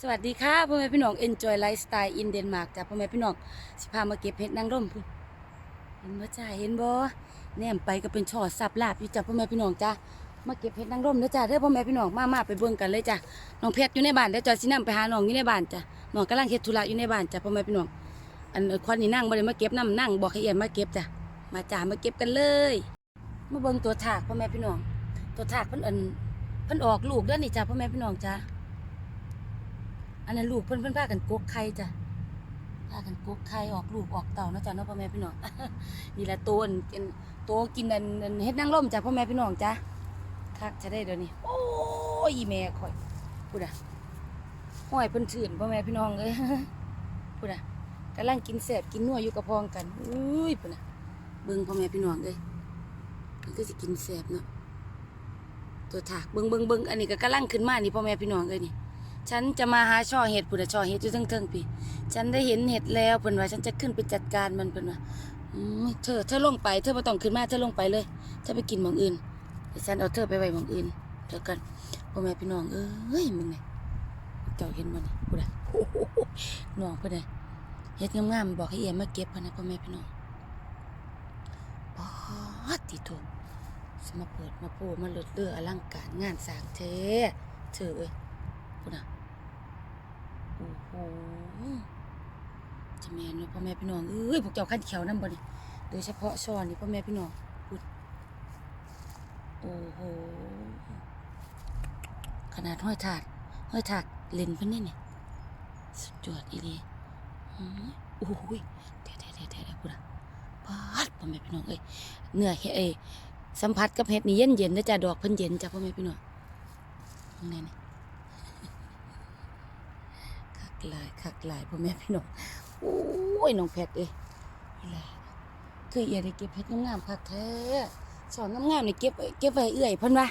สวัสดีค่ะพ่อแม่พี่น้อง Enjoy Lifestyle in Denmark จ้ะพ่อแม่พี่น้องสิพามาเก็บเห็ดนางร่มพุ่นเห็นบ่จ้าเห็นบ่แนมไปก็เป็นช่อสับลาบอยู่จ้ะพ่อแม่พี่น้องจ้ะมาเก็บเห็ดนางร่มเด้อจ้ะเด้อพ่อแม่พี่น้องมามาไปเบิ่งกันเลยจ้ะน้องเพชรอยู่ในบ้านเด้อจ้ะสินํไปหาน้องอยู่ในบ้านจ้ะน้องกำลังเฮ็ดธุระอยู่ในบ้านจ้ะพ่อแม่พี่น้องอันควันนี่นั่งบ่ได้มาเก็บน้ำนั่งบอกให้เอียนมาเก็บจ้ะมาจ้ามาเก็บกันเลยมาเบิ่งตัวถากพ่อแม่พี่น้อง ตัวถากเพิ่นอันเพิ่นออกลูกเด้อนี่จ้ะพ่อแม่พี่น้องจ้ะ อันนั้นลูกเพิ่นเพิ่นพากันกกไข่จ้ะพากันกกไข่ออกลูกออกเต่าเนาะจ้ะเนาะพ่อแม่พี่น้อง นี่แหละตัวนเป็นตัวกินอันอันเฮ็ดนางร่มจ้ะพ่อแม่พี่น้องจ้ะคักจะได้เดี๋ยวนี้ โอ้ยแม่ข่อยพูดอะห้อยเพิ่นชื่นพ่อแม่พี่น้องเอ้ยพูดอะกำลังกินแซ่บกินนัวอยู่กับพองกันอุ้ยพูดอะเบิ่งพ่อแม่พี่น้องเอ้ยมันก็สิกินแซ่บเนาะตัวถากเบิ่งเบิ่งเบิ่งอันนี้ก็กำลังขึ้นมานี่พ่อแม่พี่น้องเอ้ยนี่ ฉันจะมาหาช่อเห็ดปุ่นช่อเห็ดอยู่เทิงๆพี่ ฉันได้เห็นเห็ดแล้วเพิ่นว่าฉันจะขึ้นไปจัดการมันเพิ่นว่าเธอเธอลงไปเธอบ่ต้องขึ้นมาเธอลงไปเลยเธอไปกินหมองอื่นฉันเอาเธอไปไว้หมองอื่นเดี๋ยวกันพ่อแม่พี่น้องเอ้ยมึงไงเจ้าเห็นบ่นี่พูดอะโอ้น้องเพิ่นน่ะเฮ็ดงามๆบอกให้เอียมาเก็บพะนะพ่อแม่พี่น้องปอดติโตสมาเปิดมาโพมาเลิศเลืออลังการงานสางเทเธอเอ้ยพูดนะโอ้โห จะแม่นเนะพ่อแม่พี่น้องเอ้ยพวกเจ้าขั้นเขียวนั่นบ่นี่โดยเฉพาะช้อนนี่พ่อแม่พี่น้องพูดโอ้โหขนาดห้อยถาดห้อยถาดเล่นเพิ่นนี่นี่สุดยอดอีหลีอืมโอ้โหยเดี๋ยวเดี๋ยวเดี๋ยวเดี๋ยวพูดนะปาดพ่อแม่พี่น้องเอ้ยเนื้อเฮ็ดเอ้ยสัมผัสกับเห็ดนี่เย็นเย็นนะจ้ะดอกเพิ่นเย็นจ้ะพ่อแม่พี่น้องนี่นี่ คัก หลายคักหลายพ่อแม่พี่น้องโอ้ยน้องแพทย์เอ้ยหละคือเอียได้เก็บเพชรงามๆคักแท้สอนงามๆนี่เก็บเก็บไว้เอื้อยเพิ่นว่า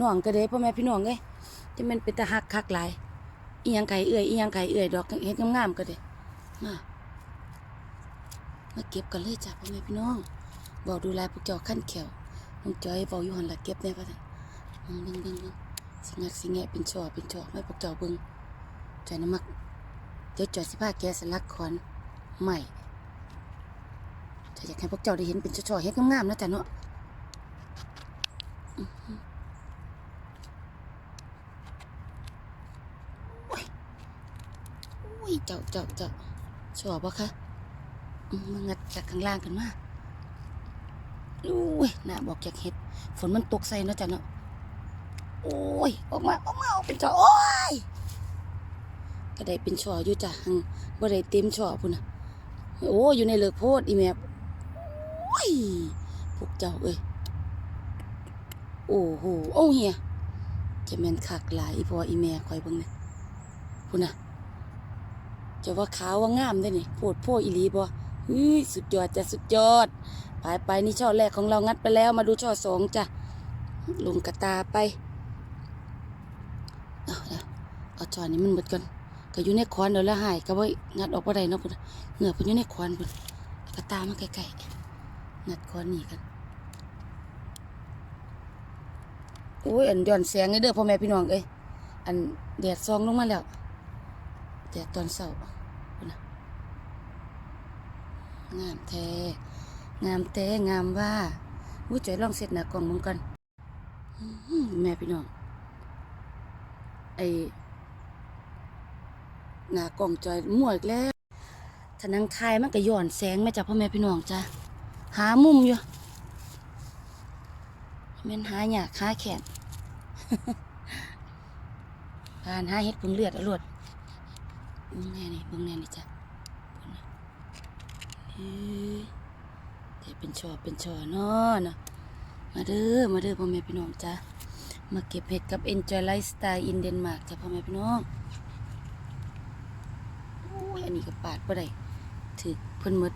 น้องก็เด้พ่อแม่พี่น้องเอ้ยจะม่นเป็นตาฮักคักหลายอีหยังไก่เอื้อยอีหยังไก่เอื้อยดอกเฮ็ดงามๆก็เด้มามาเก็บกันเลยจ้ะพ่อแม่พี่น้องบอกดูแลพวกเจ้าขั้นแขวน้องจอยบอกอยู่หั่นล่ะเก็บแน่ว่าซั่นเบิ่งเบิ่งเบิ่งสิงักสิแงะเป็นช่อเป็นช่อให้พวกเจ้าเบิ่งใจน้ำมัก เดี๋ยวจอยสิพาแกสลักคอนใหม่จะอยากให้พวกเจ้าได้เห็นเป็นช่อๆเฮ็ดงามๆนะจ๊ะเนาะอื้อหือโอ้ยเจ้าเจ้าเจ้าชอบปะคะมางัดจากข้างล่างกันมาอุ้ยน่าบอกอยากเห็ด ฝนมันตกใส่นะจ๊ะเนาะโอ้ย ออกมา ออกมา ออกเป็นจอโอ้ย ก็ได้เป็นช่ออยู่จ้ะหังบ่ได้เต็มช่อพุ่นน่ะโอ้อยู่ในเลิกโพดอีแม่โอ้ยพวกเจ้าเอ้ยโอ้โหโอ้เฮียจะแม่นคักหลายอีพออีแม่คอยเบิ่งนี่พุ่นน่ะจะว่าขาวว่างามได้นี่โพดโพอีหลีบ่เฮ้ยสุดยอดจ้ะสุดยอดไปไปนี่ช่อแรกของเรางัดไปแล้วมาดูช่อสองจ้ะลงกระตาไปเอาเดี๋ยวเอาช่อนี้มันหมดก่อน ก็อยู่ในควันเดี๋ยวละหายก็ว่างัดออกบ่ได้เนาะพุ่นเหงื่อพิ่นอยู่ในควันพุ่นก็ตามมาใกลๆงัดควันนี่กันโอ้ยอันย้อนแสงนี่เด้อพ่อแม่พี่น้องเอ้ยอันแดดซองลงมาแล้วแดดตอนเช้าพุ่นะงามแท้งามแท้งามว่าอุ้ยใจลองเสร็จหน้ากล่องมึงกันแม่พี่น้องไอ หน้ากล่องจอยมั่วอีกแล้วถ้านังทายมันก็ย้อนแสงแม่จ้ะพ่อแม่พี่น้องจ้ะหามุมอยู่แม่นหายากหาแขนผ่านหาเฮ็ดผงเลือดอรวดเบิ่งแน่นี่เบิ่งแน่นี่จ้ะเบิ่งนะเฮ้ยแต่เป็นชอเป็นชอเนาะนะมาเด้อมาเด้อพ่อแม่พี่น้องจ้ะมาเก็บเห็ดกับ Enjoy Lifestyle in Denmark จ้ะพ่อแม่พี่น้อง อันนี้ก็ปาดบ่ได้ถือเพิ่นมด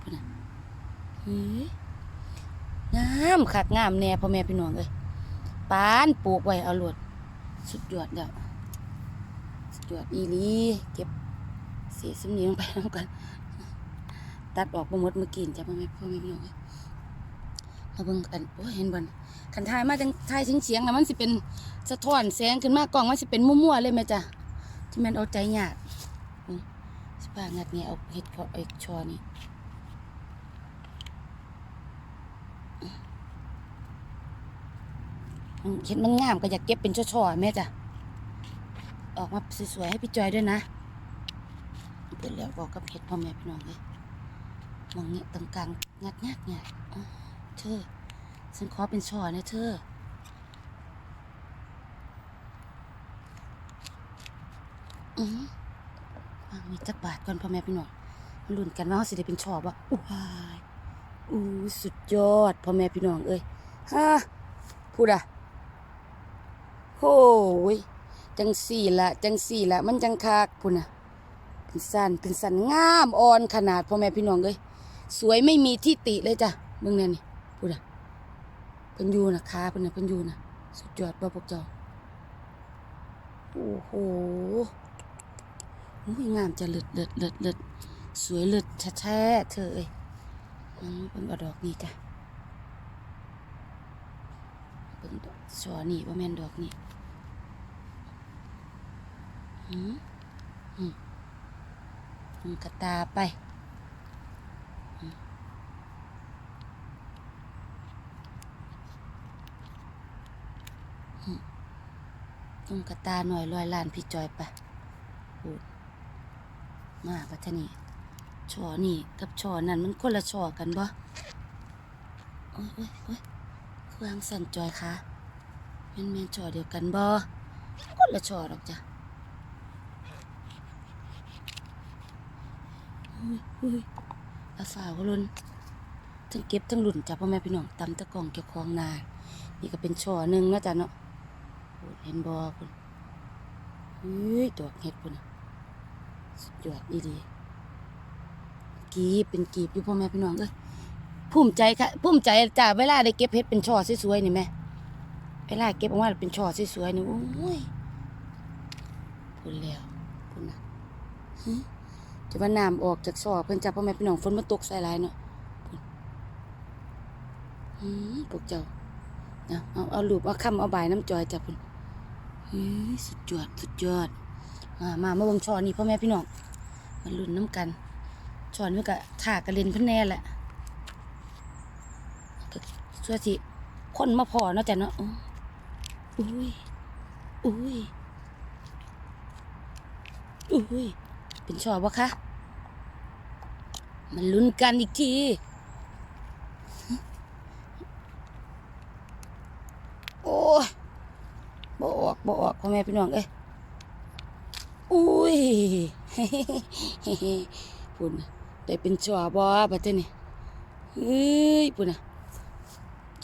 พ่นน่ะเฮ้ยงามคักงามแน่พ่อแม่พี่น้องเอ้ยปานปลูกไว้เอาโลดสุดยอดแล้วสุดยอดอีหลีเก็บเศษสำนีลงไปนำกัน ตัดออกบ่หมดเมื่อกี้จ้ะพ่อแม่พ่อแม่พี่น้องเอ้ยมาเบิ่งอันโอ้ยเห็นบ่น คันทายมาจังทายเสียงเสียงๆแล้วมันสิเป็นสะท้อนแสงขึ้นมากล้องมันสิเป็นมั่วๆเลยแม่จ้ะที่แม่นเอาใจยากสิพางัดเนี่ยเอาเฮ็ดเพาะไอ้ชอนี่เห็นมันงามก็อยากเก็บเป็นช่อๆแม่จ้ะออกมาสวยๆให้พี่จอยด้วยนะเปิดแล้วบอกกับเฮ็ดพ่อแม่พี่น้องเลยมองเนี่ยตรงกลางงัดงัดเนี่ยเธอ ฉันขอเป็นช่อนะเธออือวางมีจักบาทก่อนพ่อแม่พี่น้องลุ้นกันว่าเขาสิได้เป็นชอบว่าอู้วายอู้สุดยอดพ่อแม่พี่น้องเอ้ยฮะพูดอะโอ้ยจังสี่ละจังสี่ละมันจังคักพูดนะเป็นสันเป็นสันงามอ่อนขนาดพ่อแม่พี่น้องเอ้ยสวยไม่มีที่ติเลยจ้ะเบิ่งแน่นี่พูดอะ เพิ่นอยู่นะขาเพิ่นน่ะเพิ่นอยู่นะสุดยอดบ่พวกเจ้าโอ้โหอุ้ยงามจะเลิศเลิศเลิศเลิศสวยเลิศแท้ๆเธอเอ้ยอืมเป็นเอาดอกนี่จ้ะเป็นดอกชอนี่ว่าแม่นดอกนี่หืมอืมอืมกระตาไปอืมอืม อืมกระตาหน่อยลอยลานพี่จอยไปพูดมาปัทนี่ช่อนี่กับช่อนั่นมันคนละช่อกันบ่โอ้ยโอ้ยโอ้ยเครื่องสั่นจอยคะแม่นแม่นช่อเดียวกันบ่คนละช่อหรอกจ้ะอุ้ยอุ้ยอาสาวลุนทั้งเก็บทั้งหลุ่นจ้ะพ่อแม่พี่น้องตำตะกองเก็บของนานี่ก็เป็นช่อหนึ่งนะจ๊ะเนาะ เห็นบ่คุณเฮ้ยดอกเห็ดคุณน่ะสุดยอดอีดีกีบเป็นกีบอยู่พ่อแม่พี่น้องเอ้ยภูมิใจค่ะภูมิใจจ้าเวลาได้เก็บเห็ดเป็นช่อสวยๆนี่แม่เวลาเก็บออกมาเป็นช่อสวยๆนี่โอ้ยพูดแล้วพูดนะจะว่าน้ำออกจากซอเพิ่นจ้าพ่อแม่พี่น้องฝนมาตกใส่หลายเนาะพูดหืมพวกเจ้าเอาเอาเอาลูบเอาคำเอาใบายน้ำจอยจ้ะพุ่น สุดยอดสุดยอด มามามาบิ่งช้อนนี่พ่อแม่พี่น้องมาลุ้นน้ำกันช้อนมันก็ถากกระเล่นเพิ่นแน่แหละก็ช่วยสิคนมาพอเนาะจ้ะเนาะอุ้ยอุ้ยอุ้ยเป็นชอบวะคะมันลุ้นกันอีกทีโอ้ย บ่ออกพ่อแม่พี่น้องเอ้ยอุ้ยปุ่นน่ะได้เป็นชัวบอบัดเจ้นี่เฮ้ยปุ่นน่ะ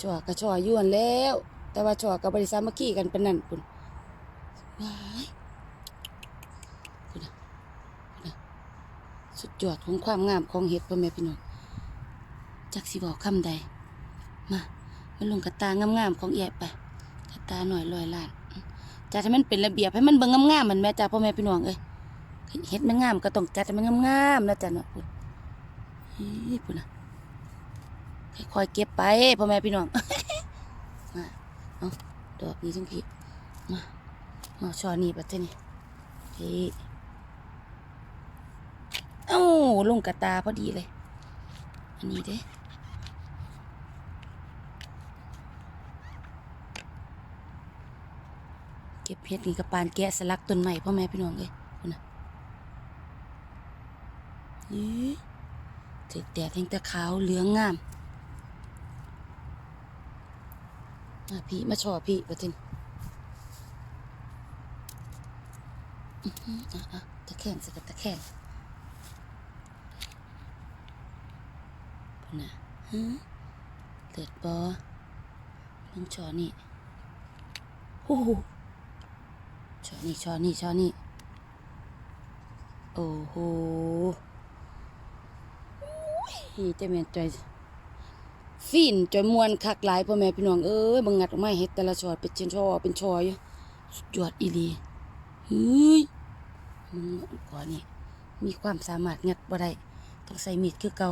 ชัวกับชัวอยวนแล้ว แต่ว่าชัวกับบริษัทมาขี่กันเป็นนั่นปุ่นว้ายปุ่นน่ะปุ่นน่ะสุดยอดของความงามของเห็ดพ่อแม่พี่น้องจักสิบอกคำใด มามาลงกระตางามๆของแอบไปกระตาหน่อยลอยล้าน จัดให้มันเป็นระเบียบให้มันเบิ่งงามๆเหมือนแม่จ้าพ่อแม่พี่น้องเอ้ยเฮ็ดมันงามก็ต้องจัดให้มันงามๆนะจ้ะเนาะพุ่นเฮ้ยพุ่นนะค่อยๆเก็บไปพ่อแม่พี่น้องมาเอาดอกนี้จังพี่มามาช้อนนี่ปัดเท่นี่เฮ้ยเอ้าลงกระตาพอดีเลย อันนี้เด้ ก็บเพชรนี่กับปานแกะสลักต้นใหม่พ่อแม่พี่น้องเลยคุณนะนี่ถึกแดดแห่งตะขาวเหลืองงามมาพี่มาชอพี่ประทินอือหืออะตะแคงสกัดตะแคงนน่ะฮะเลือดบอลงชอนี่โอ้โห ช้อนนี่ช้อนนี่ช้อนนี่ โอ้โหอุ้ยเจะแม่นจอยฟินจอยมวนคักหลายพ่อแม่พี่น้องเอ้ยบังงัดออกมาเฮ็ดแต่ละชอตเป็นเชนชอเป็นชอยสุดยอดอีลีเฮ้ยมึงก่อนนี่มีความสามารถงัดบ่ได้ต้องใส่มีดคือเก่า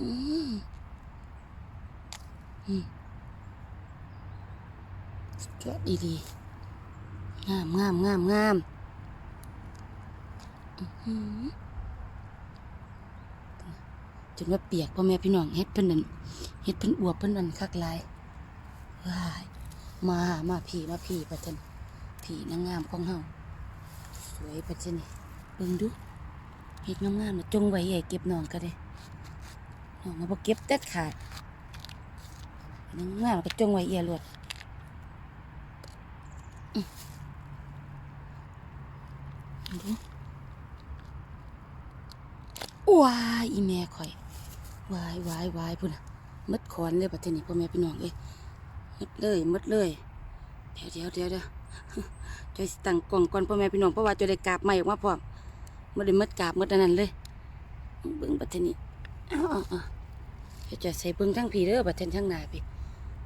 อืม อืมจอดดีๆ งามงามงามงามจนว่าเปียกพ่อแม่พี่น้องเฮ็ดเพิ่นนั่นเฮ็ดเพิ่นอวบเพิ่นนั่นคักหลายว้ายมามาผีมาผีประจันผีนางงามของเฮาสวยประจันนี่เบิ่งดูเฮ็ดงามๆนะจงไว้ให้เก็บน้องก็ได้น้องมาบ่เก็บเด็ดขาด งงามก็จงไว้เอียรวดดูว้ายอีแม่ข่อยวายวายวายพุ่นนะมดขอนเลยบัดทีนี้พ่อแม่พี่น้องเอ้ยมดเลยมดเลย เดี๋ยวเดี๋ยวเดี๋ยวเดี๋ยวจอยตั้งกล่องก่อนพ่อแม่พี่น้องเพราะว่าจะได้กราบใหม่ออกมาพร้อมไม่ได้มดกราบมดอันนั้นเลยเบิ่งบัดทีนี้อ้าวอ้าวอ้าวเดี๋ยวจะใส่เบิ่งทั้งพี่เด้อบัดทีนี้ทั้งนาพี่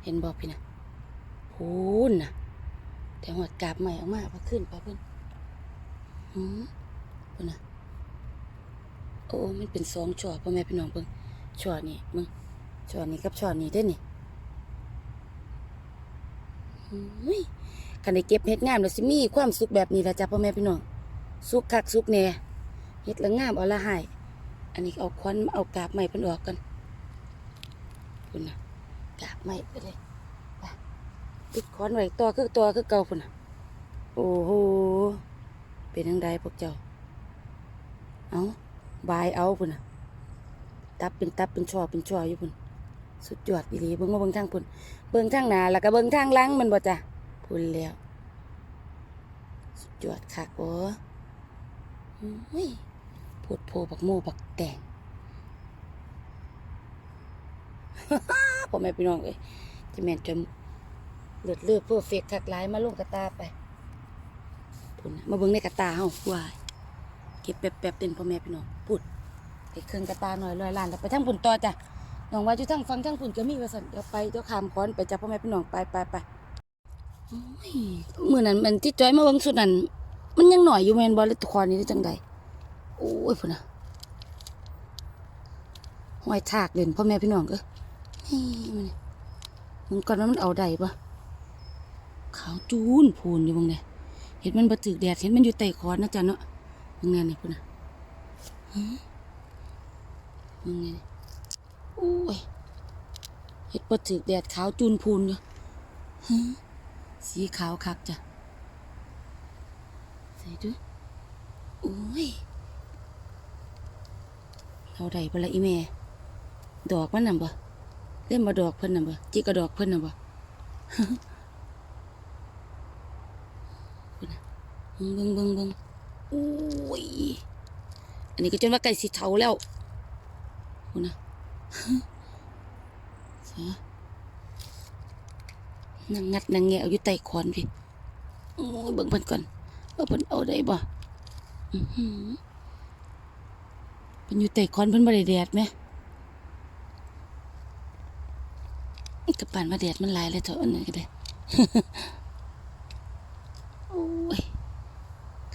เห็นบอกพี่นะพูนนะแต่หัวกาบใหม่ออกมาพอขึ้นไปเพิ่นหืมพุ่นนะโอ้มันเป็นสองช่อพ่อแม่พี่น้องเบิ่งช่อนี่มึงช่อนี้กับช่อนี้เด้นี่อุ้ยคันได้เก็บเฮ็ดงามแล้วสิมีความสุขแบบนี้ละจ้ะพ่อแม่พี่น้องสุขคักสุขแน่เฮ็ดละงามเอาละหายอันนี้เอาควันเอากาบไม้เพิ่นออกกันพุ่นน่ะ ไม้ไปเลยไปติดคอนไว้ต่อคือต่อคือเก่าพุ่นน่ะโอ้โหเป็นจังไดพวกเจ้า เอาบายเอาพุ่นน่ะตับเป็นตับเป็นช่อเป็นช่ออยู่พุ่นสุดยอดอีหลีเบิ่งมาเบิ่งทางพุ่นเบิ่งทางหนาแล้วก็เบิ่งทางหลังมันบ่จ้ะพุ่นแล้วสุดยอดคักโอ้ยพูดโพบักโมบักแตง พ่อแม่พี่น้องเอ้ยจะแม่นจนเลือดเลือดเพอร์เฟกคักหลายมาลงกระตาไปพุ่นะมาเบิ่งในกระตาเฮาวายเก็บแป๊บๆเต้นพ่อแม่พี่น้องพูดไปเครื่องกระตาหน่อยลอยล้านแล้วไปทั้งพุ่นต่อจ้ะน้องว่าอยู่ทั้งฟังทั้งพุ่นก็มีว่าสั่นเดี๋ยวไปเดี๋ยวขามค้อนไปจ้ะพ่อแม่พี่น้องไปไปไปโอ้ยมื้อนั้นมันที่จ้อยมาเบิ่งสุดนั้นมันยังหน่อยอยู่แมนบ่เลยตะคอนนี่ได้จังใดโอ้ยพุ่นนะห้อยทากเด่นพ่อแม่พี่น้องเอ้ย มันนี่มึงก่อนว่ามันเอาได้ปะขาวจูนพูนอยู่มึงเนี่ยเห็นมันบ่ถึกแดดเห็นมันอยู่ใต้คอนนะจ๊ะเนาะมึงไงนี่พุ่นน่ะหืมมึงไงนี่โอ้ยเห็ดปดถึกแดดขาวจูนพูนอยู่หืมสีขาวคักจ้ะใส่ดูโอ้ยเราได้ปะละอีเมดอกมันน่ะบ่ เล่นมาดอกเพิ่นน่ะบ่จิกกระดอกเพิ่นน่ะบ่พุ่นน่ะเบิ่งเบิ่งเบิ่งเบิ่งโอ้ยอันนี้ก็จนว่าไก่สีเทาแล้วคุณนะเสียนั่งงัดนั่งแงะเอยู่ใต้คอนพี่โอ้ยเบิ่งเพิ่นก่อนว่าเพิ่นเอาได้บ่เพิ่นอยู่ใต้คอนเพิ่นบ่ได้แดดไหม กระปานว่าแดดมันลายเลยเถอะอันนั้นก็ได้โอ้ย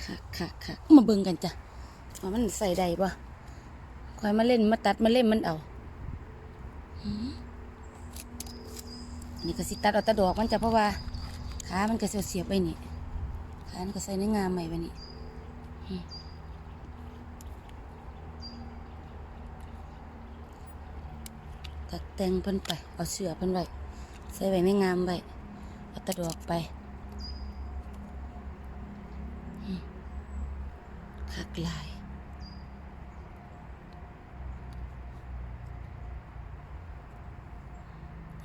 ค่ะค่ะค่ะมาเบิ่งกันจ้ะว่ามันใส่ได้ปะคอยมาเล่นมาตัดมาเล่นมันเอาอันนี้ก็สิตัดเอาตะดอกมันจ้ะเพราะว่าขา มันก็เสียบไปนี่ขามันก็ใส่ในงามใหม่ไปนี่หืม ตัดแต่งเพิ่นไป เอาเสือเพิ่นไว้ใส่ไว้ในงามไว้เอาตะดอกไปคักลาย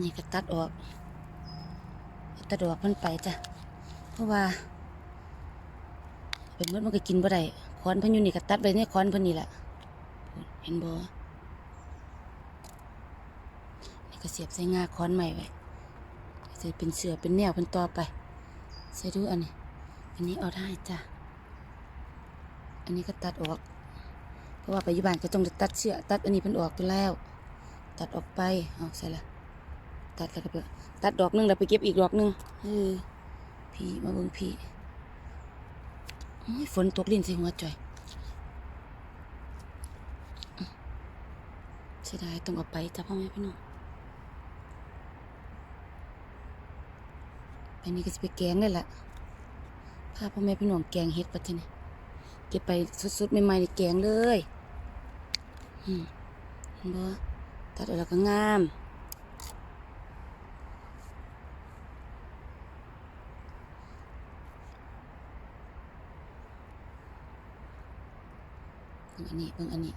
นี่ก็ตัดออกเอาตัดออกมันไปจ้ะ เพราะว่า เป็นมดมันก็กินบ่ได้คอนเพิ่นอยู่นี่ก็ตัดไปในคอนเพิ่นนี่แหละ เห็นบ่นี่ ก็เสียบใส่งาคอนใหม่ไว้จะเป็นเสือเป็นแนวเป็นต่อไปใส่ดูอันนี้ อันนี้เอาได้จ้ะ อันนี้ก็ตัดออก เพราะว่าปัจจุบันก็ต้องตัดเชือตัดอันนี้เป็นออกไปแล้ว ตัดออกไปเอาใส่ละตัดแล้วก็ไปตัดดอกหนึงแล้วไปเก็บอีกดอกหนึงเออพี่มาเบิ่งพี่ฝนตกลิ้นใส่หัวจ่อยเสียได้ต้องเอาไปจ้ะพ่อแม่พี่น้อง ไปนี่ก็จะไปแกงเลยล่ะพาพ่อแม่พี่น้องแกงเฮ็ดปะทีนี่เก็บไปสุดๆใหม่ๆในแกงเลยอืมบ่ตัดออกแล้วก็งามเบิ่งอันนี้เบิ่งอันนี้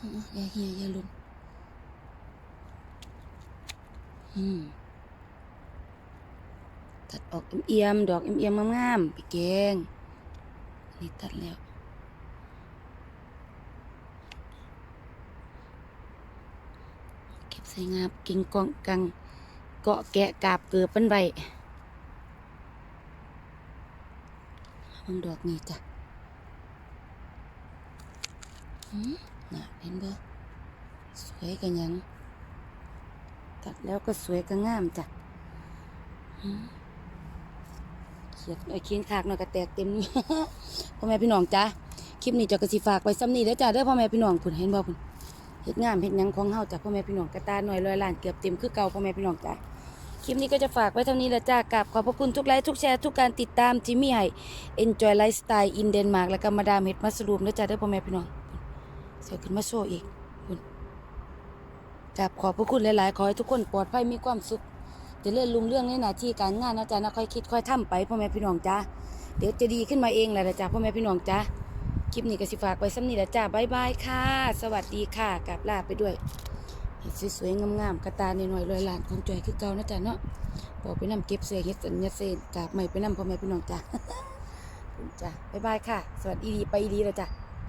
อื้ออย่าเฮียอย่าลุนอืม ตัดออกเอี่ยมๆดอกเอี่ยมๆงามๆไปแกงนนี้ตัดแล้วเก็บใส่งาบกิ่งกองกังเกาะแกะกาบเกือบเป็นใบมันดอกนี่จ้ะน่ะเห็นบ่สวยกันยัง ตัดแล้วก็สวยก็งามจ้ะ ขียดไอ้เขียนขากหน่อยก็แตกเต็มพ่อแม่พี่น้องจ้ะคลิปนี้จะกระสิฝากไว้ซ้ำนี้เด้อจ้ะเด้อพ่อแม่พี่น้องคุณเห็นบ่คุณเฮ็ดงามเฮ็ดหยังของเฮาจ้ะพ่อแม่พี่น้องกระตาหน่อยร้อยล้านเกือบเต็มคือเก่าพ่อแม่พี่น้องจ้ะคลิปนี้ก็จะฝากไว้เท่านี้ละจ้ากราบขอบพระคุณทุกไลค์ทุกแชร์ทุกการติดตามที่มีให้ Enjoy Lifestyle in Denmark แล้วก็มาดามเฮ็ดมัสรูมเด้อจ้ะเด้อพ่อแม่พี่น้องเสียขึ้นมาโชว์อีกคุณกราบขอบพระคุณหลายๆขอให้ทุกคนปลอดภัยมีความสุข จะเลื่อนลุงเรื่องในหน้าที่การงานนะจ๊ะนะค่อยคิดค่อยทำไปพ่อแม่พี่น้องจ้าเดี๋ยวจะดีขึ้นมาเองแหละจ๊ะพ่อแม่พี่น้องจ้าคลิปนี้ก็สิฝากไว้ซ้ำนี้ละจ้าบายบายค่ะ สวัสดีค่ะกราบลาไปด้วยเห็ดสวยๆงามๆกระตาหน่อยๆลอยลานของจอยคือเก่านะจ๊ะเนาะบอกไปนำเก็บเสื้อเฮ็ดสัญญาเซนกราบใหม่ไปนำพ่อแม่พี่น้องจ้าจ้าบายบายค่ะ สวัสดีไปดีแล้วจ้ะ